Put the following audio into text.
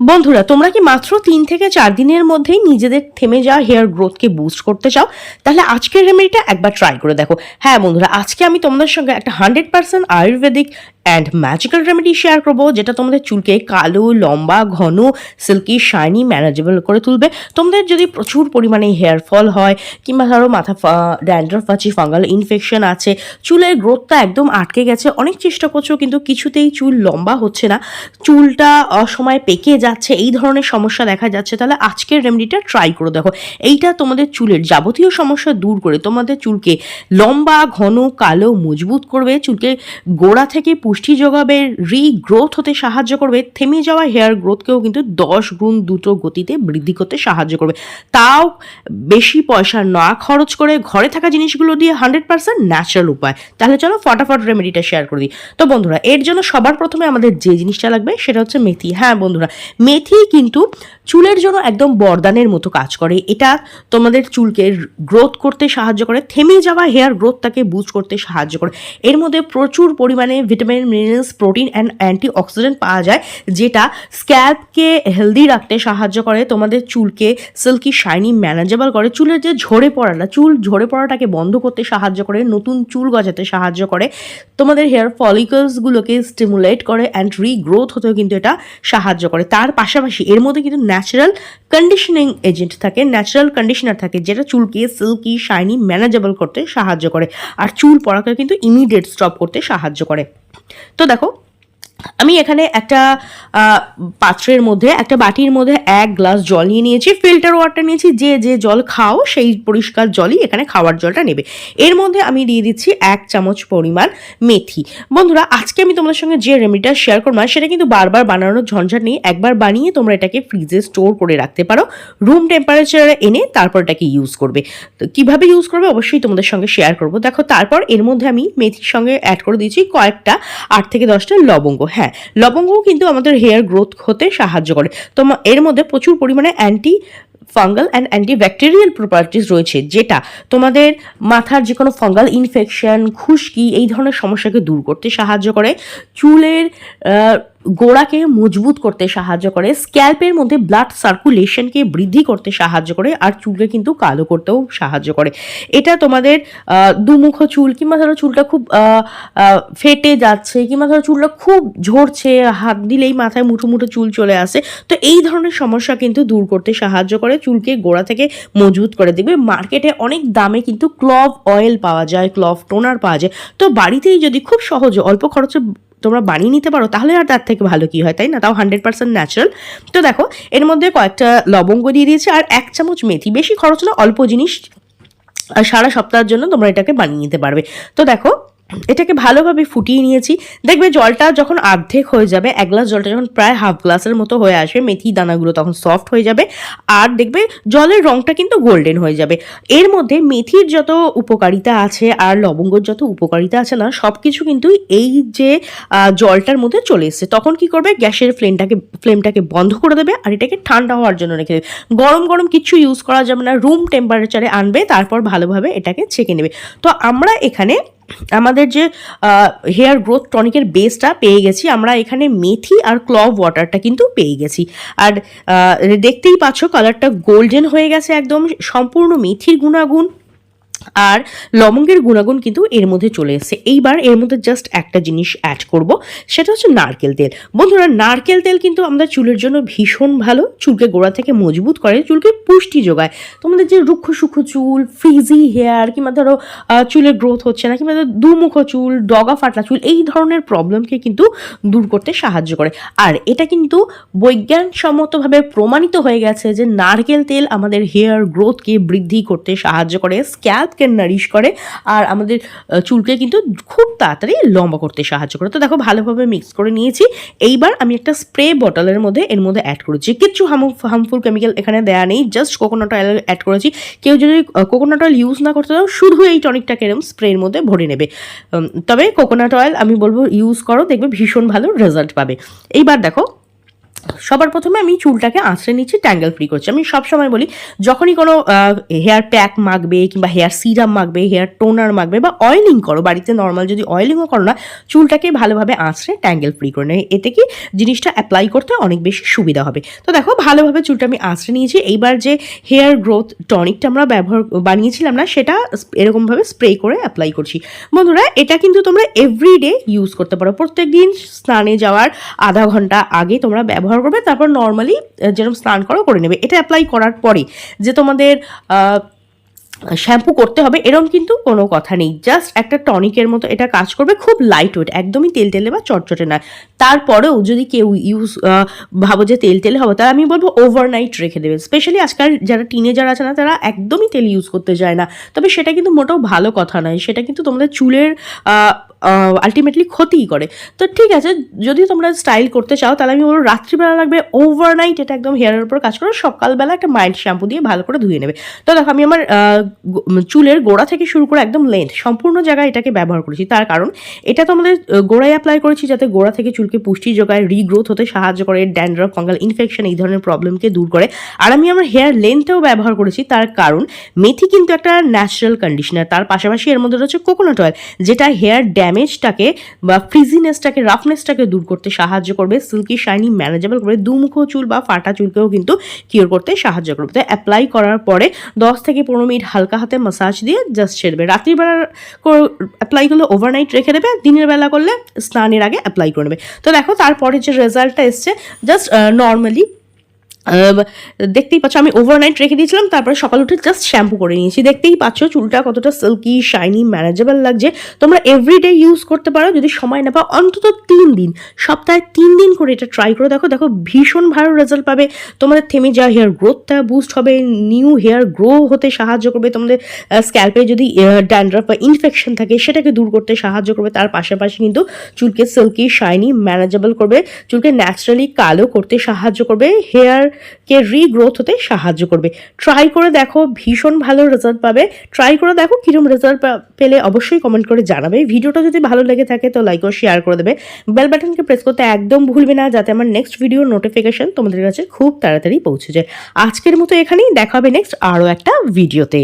বন্ধুরা, তোমরা কি মাত্র তিন থেকে চার দিনের মধ্যেই নিজেদের থেমে যাওয়া হেয়ার গ্রোথকে বুস্ট করতে চাও? তাহলে আজকের রেমেডিটা একবার ট্রাই করে দেখো। হ্যাঁ বন্ধুরা, আজকে আমি তোমাদের সঙ্গে একটা hundred percent ayurvedic and magical remedy share করব, যেটা তোমাদের চুলকে কালো, লম্বা, ঘন সিল্কি শাইনি ম্যানেজেবল করে তুলবে। তোমাদের যদি প্রচুর পরিমাণে হেয়ার ফল হয়, কিংবা ধরো মাথা ড্যান্ড্রফ আছে ফাঙ্গাল ইনফেকশন আছে, চুলের গ্রোথটা একদম আটকে গেছে, অনেক চেষ্টা করছ, কিন্তু কিছুতেই চুল লম্বা হচ্ছে না। চুলটা অসময়ে পেকে যাচ্ছে, এই ধরনের সমস্যা দেখা যাচ্ছে, তাহলে আজকের রেমেডিটা ট্রাই করে দেখো। এইটা তোমাদের চুলের যাবতীয় সমস্যা দূর করে, তোমাদের চুলকে লম্বা, ঘন, কালো, মজবুত করবে, চুলকে গোড়া থেকে পুষ্টি যোগাবে রিগ্রোথ হতে সাহায্য করবে, থেমে যাওয়া হেয়ার গ্রোথকেও কিন্তু দশ গুণ দুটো গতিতে বৃদ্ধি করতে সাহায্য করবে। তাও বেশি পয়সা না খরচ করে ঘরে থাকা জিনিসগুলো দিয়ে হান্ড্রেড পার্সেন্ট ন্যাচারাল উপায়। তাহলে চলো ফটাফট রেমেডিটা শেয়ার করে দিই। তো বন্ধুরা, এর জন্য সবার প্রথমে আমাদের যে জিনিসটা লাগবে সেটা হচ্ছে মেথি। হ্যাঁ বন্ধুরা, মেথি কিন্তু চুলের জন্য একদম বরদানের মতো কাজ করে। এটা তোমাদের চুলকে গ্রোথ করতে সাহায্য করে, থেমে যাওয়া হেয়ার গ্রোথটাকে বুস্ট করতে সাহায্য করে। এর মধ্যে প্রচুর পরিমাণে vitamin minerals protein and antioxidant পাওয়া যায়, যেটা স্ক্যাল্পকে হেলদি রাখতে সাহায্য করে, তোমাদের চুলকে সিল্কি শাইনি ম্যানেজেবল করে। চুলের যে ঝরে পড়াটা চুল ঝরে পড়াটাকে বন্ধ করতে সাহায্য করে, নতুন চুল গজাতে সাহায্য করে। তোমাদের হেয়ার ফলিকলসগুলোকে স্টিমুলেট করে অ্যান্ড রিগ্রোথ হতেও কিন্তু এটা সাহায্য করে। তার পাশাপাশি এর মধ্যে কিন্তু ন্যাচারাল কন্ডিশনিং এজেন্ট থাকে ন্যাচারাল কন্ডিশনার থাকে, যেটা চুলকে সিল্কি শাইনি ম্যানেজেবল করতে সাহায্য করে। আর চুল পড়াকে কিন্তু ইমিডিয়েট স্টপ করতে সাহায্য করে। তো দেখো আমি এখানে একটা পাত্রের মধ্যে, একটা বাটির মধ্যে এক গ্লাস জল নিয়ে নিয়েছি ফিল্টার ওয়াটার নিয়েছি, যে যে জল খাও, সেই পরিষ্কার জলই এখানে খাওয়ার জলটা নেবে। এর মধ্যে আমি দিয়ে দিচ্ছি এক চামচ পরিমাণ মেথি। বন্ধুরা, আজকে আমি তোমাদের সঙ্গে যে রেমেডিটা শেয়ার করব সেটা কিন্তু বারবার বানানোর ঝঞ্ঝাট নেই, একবার বানিয়ে তোমরা এটাকে ফ্রিজে স্টোর করে রাখতে পারো রুম টেম্পারেচারে এনে তারপর এটাকে ইউজ করবে। তো কীভাবে ইউজ করবে অবশ্যই তোমাদের সঙ্গে শেয়ার করব। দেখো, তারপর এর মধ্যে আমি মেথির সঙ্গে অ্যাড করে দিয়েছি কয়েকটা আট থেকে দশটা লবঙ্গ। হ্যাঁ লবঙ্গও কিন্তু আমাদের হেয়ার গ্রোথ হতে সাহায্য করে। তো এর মধ্যে প্রচুর পরিমাণে antifungal and antibacterial properties রয়েছে, যেটা তোমাদের মাথার যে কোনো ফাঙ্গাল ইনফেকশন খুশকি, এই ধরনের সমস্যাকে দূর করতে সাহায্য করে। চুলের গোড়াকে মজবুত করতে সাহায্য করে, স্ক্যাল্পের মধ্যে ব্লাড সার্কুলেশনকে বৃদ্ধি করতে সাহায্য করে, আর চুলকে কিন্তু কালো করতেও সাহায্য করে। এটা তোমাদের দুমুখ চুল কিংবা ধরো চুলটা খুব ফেটে যাচ্ছে কিংবা ধরো চুলটা খুব ঝরছে, হাত দিলেই মাথায় মুঠো মুঠো চুল চলে আসে, তো এই ধরনের সমস্যা কিন্তু দূর করতে সাহায্য করে, চুলকে গোড়া থেকে মজবুত করে দেখবে। মার্কেটে অনেক দামে কিন্তু ক্লভ অয়েল পাওয়া যায়, ক্লভ টোনার পাওয়া যায়, তো বাড়িতেই যদি খুব সহজে, অল্প খরচে তোমরা বানিয়ে নিতে পারো, তাহলে আর তার থেকে ভালো কি হয়, তাই না? তাও হান্ড্রেড পার্সেন্ট ন্যাচারাল তো দেখো, এর মধ্যে কয়েকটা লবঙ্গ দিয়ে দিয়েছে আর এক চামচ মেথি। বেশি খরচ না, অল্প জিনিস সারা সপ্তাহের জন্য তোমরা এটাকে বানিয়ে নিতে পারবে। তো দেখো এটাকে ভালোভাবে ফুটিয়ে নিয়েছি। দেখবে জলটা যখন অর্ধেক হয়ে যাবে, এক গ্লাস জলটা যখন প্রায় হাফ গ্লাসের মতো হয়ে আসবে, মেথি দানাগুলো তখন সফট হয়ে যাবে। আর দেখবে জলের রঙটা কিন্তু গোল্ডেন হয়ে যাবে। এর মধ্যে মেথির যত উপকারিতা আছে আর লবঙ্গর যত উপকারিতা আছে না সব কিছু কিন্তু এই যে জলটার মধ্যে চলে এসছে। তখন কি করবে? গ্যাসের ফ্লেমটাকে ফ্লেমটাকে বন্ধ করে দেবে আর এটাকে ঠান্ডা হওয়ার জন্য রেখে দেবে। গরম গরম কিছু ইউজ করা যাবে না। রুম টেম্পারেচারে আনবে, তারপর ভালোভাবে এটাকে ছেঁকে নেবে। তো আমরা এখানে আমাদের যে হেয়ার গ্রোথ টনিকের বেসটা পেয়ে গেছি, আমরা এখানে মেথি আর ক্লভ ওয়াটারটা কিন্তু পেয়ে গেছি। আর দেখতেই পাচ্ছ কালারটা গোল্ডেন হয়ে গেছে একদম, সম্পূর্ণ মেথির গুণাগুণ। আর লবঙ্গের গুণাগুণ কিন্তু এর মধ্যে চলে এসেছে। এইবার এর মধ্যে জাস্ট একটা জিনিস অ্যাড করব, সেটা হচ্ছে নারকেল তেল। বন্ধুরা, নারকেল তেল কিন্তু আমাদের চুলের জন্য ভীষণ ভালো। চুলকে গোড়া থেকে মজবুত করে, চুলকে পুষ্টি যোগায়। তোমাদের যে রুক্ষ সুক্ষ চুল ফ্রিজি হেয়ার কিংবা ধরো চুলের গ্রোথ হচ্ছে না, কিংবা দুমুখো চুল, ডগা ফাটলা চুল, এই ধরনের প্রবলেমকে কিন্তু দূর করতে সাহায্য করে। আর এটা কিন্তু বৈজ্ঞানসম্মতভাবে প্রমাণিত হয়ে গেছে যে নারকেল তেল আমাদের হেয়ার গ্রোথকে বৃদ্ধি করতে সাহায্য করে। স্ক্যাল্পকে নারিশ করে আর আমাদের চুলকে কিন্তু খুব তাড়াতাড়ি লম্বা করতে সাহায্য করে। তো দেখো ভালোভাবে মিক্স করে নিয়েছি। এইবার আমি একটা স্প্রে বটলের মধ্যে, এর মধ্যে অ্যাড করেছি। কিচ্ছু হার্মফুল কেমিক্যাল এখানে দেয়া নেই জাস্ট কোকোনাট অয়েল অ্যাড করেছি। কেউ যদি কোকোনাট অয়েল ইউজ না করতে চাও, শুধু এই টনিকটা কেরম স্প্রের মধ্যে ভরে নেবে। তবে কোকোনাট অয়েল আমি বলব ইউজ করো, দেখবে ভীষণ ভালো রেজাল্ট পাবে। এইবার দেখো সবার প্রথমে আমি চুলটাকে আঁচড়ে নিচ্ছি ট্যাঙ্গেল ফ্রি করছি। আমি সবসময় বলি, যখনই কোনো হেয়ার প্যাক মাখবে কিংবা হেয়ার সিরাম মাখবে হেয়ার টোনার মাখবে বা অয়েলিং করো, বাড়িতে নর্মাল যদি অয়েলিংও করো না, চুলটাকে ভালোভাবে আঁচড়ে ট্যাঙ্গেল ফ্রি করে নেবে এতে কি জিনিসটা অ্যাপ্লাই করতে অনেক বেশি সুবিধা হবে। তো দেখো, ভালোভাবে চুলটা আমি আঁচড়ে নিয়েছি। এইবার যে হেয়ার গ্রোথ টনিকটা আমরা ব্যবহার, বানিয়েছিলাম না, সেটা এরকমভাবে স্প্রে করে অ্যাপ্লাই করছি। বন্ধুরা, এটা কিন্তু তোমরা এভরিডে ইউজ করতে পারো। প্রত্যেক দিন স্নানে যাওয়ার আধা ঘণ্টা আগে তোমরা ব্যবহার করবে, তারপর নর্মালি যেরকম স্নান করো করে নেবে। এটা অ্যাপ্লাই করার পরে যে তোমাদের শ্যাম্পু করতে হবে এরকম কিন্তু কোনো কথা নেই। জাস্ট একটা টনিকের মতো এটা কাজ করবে, খুব লাইট ওয়েট একদমই তেল তেলে বা চটচটে না তারপরেও যদি কেউ ইউজ ভাবো যে তেল তেলে হবে, তাহলে আমি বলব ওভারনাইট রেখে দেবে। স্পেশালি আজকাল যারা টিনেজার আছে না, তারা একদমই তেল ইউজ করতে যায় না। তবে সেটা কিন্তু মোটেও ভালো কথা নয়। সেটা কিন্তু তোমাদের চুলের আলটিমেটলি ক্ষতিই করে। তো ঠিক আছে, যদি তোমরা স্টাইল করতে চাও, তাহলে আমি বলব রাত্রিবেলা লাগবে ওভারনাইট এটা একদম হেয়ারের উপর কাজ করো, সকালবেলা একটা মাইল্ড শ্যাম্পু দিয়ে ভালো করে ধুয়ে নেবে। তো দেখো, আমি আমার চুলের গোড়া থেকে শুরু করে একদম লেন্থ সম্পূর্ণ জায়গায় এটাকে ব্যবহার করেছি। তার কারণ, এটা তো আমাদের গোড়ায় অ্যাপ্লাই করেছি যাতে গোড়া থেকে চুলকে পুষ্টি যোগায় রিগ্রোথ হতে সাহায্য করে ড্যান্ড্রফ ফাঙ্গাল ইনফেকশন এই ধরনের প্রবলেমকে দূর করে। আর আমি আমার হেয়ার লেন্থেও ব্যবহার করেছি, তার কারণ, মেথি কিন্তু একটা ন্যাচারাল কন্ডিশনার তার পাশাপাশি এর মধ্যে রয়েছে কোকোনাট অয়েল যেটা হেয়ার ড্যামেজটাকে বা ফ্রিজিনেসটাকে রাফনেসটাকে দূর করতে সাহায্য করবে। সিল্কি শাইনি ম্যানেজেবল করবে দুমুখো চুল বা ফাটা চুলকেও কিন্তু কিওর করতে সাহায্য করবে। তো অ্যাপ্লাই করার পরে দশ থেকে পনেরো মিনিট হালকা হাতে মাসাজ দিয়ে জাস্ট ছেড়ে দেবে রাত্রিবেলা অ্যাপ্লাই করলে ওভারনাইট রেখে দেবে। দিনের বেলা করলে স্নানের আগে অ্যাপ্লাই করে নেবে। তো দেখো, তারপরে যে রেজাল্টটা এসছে জাস্ট নর্মালি দেখতেই পাচ্ছ, আমি ওভারনাইট রেখে দিয়েছিলাম, তারপরে সকাল উঠে জাস্ট শ্যাম্পু করে নিয়েছি। দেখতেই পাচ্ছ, চুলটা কতটা সিল্কি শাইনি ম্যানেজেবল লাগছে। তোমরা এভরিডে ইউজ করতে পারো, যদি সময় না পাও, অন্তত তিন দিন। সপ্তাহে তিন দিন করে এটা ট্রাই করে দেখো দেখো ভীষণ ভালো রেজাল্ট পাবে। তোমাদের থেমে যাওয়া হেয়ার গ্রোথটা বুস্ট হবে নিউ হেয়ার গ্রো হতে সাহায্য করবে। তোমাদের স্ক্যাল্পে যদি ড্যান্ড্রাফ বা ইনফেকশন থাকে, সেটাকে দূর করতে সাহায্য করবে। তার পাশাপাশি কিন্তু চুলকে সিল্কি শাইনি ম্যানেজেবল করবে। চুলকে ন্যাচারালি কালো করতে সাহায্য করবে। হেয়ারকে রিগ্রোথ হতে সাহায্য করবে। ট্রাই করে দেখো, ভীষণ ভালো রেজাল্ট পাবে। ট্রাই করে দেখো কীরকম রেজাল্ট পেলে অবশ্যই কমেন্ট করে জানাবে। ভিডিওটা যদি ভালো লেগে থাকে তো লাইক ও শেয়ার করে দেবে। বেল বাটনকে প্রেস করতে একদম ভুলবে না যাতে আমার নেক্সট ভিডিওর নোটিফিকেশন তোমাদের কাছে খুব তাড়াতাড়ি পৌঁছে যায়। আজকের মতো এখানেই দেখাবে নেক্সট আরও একটা ভিডিওতে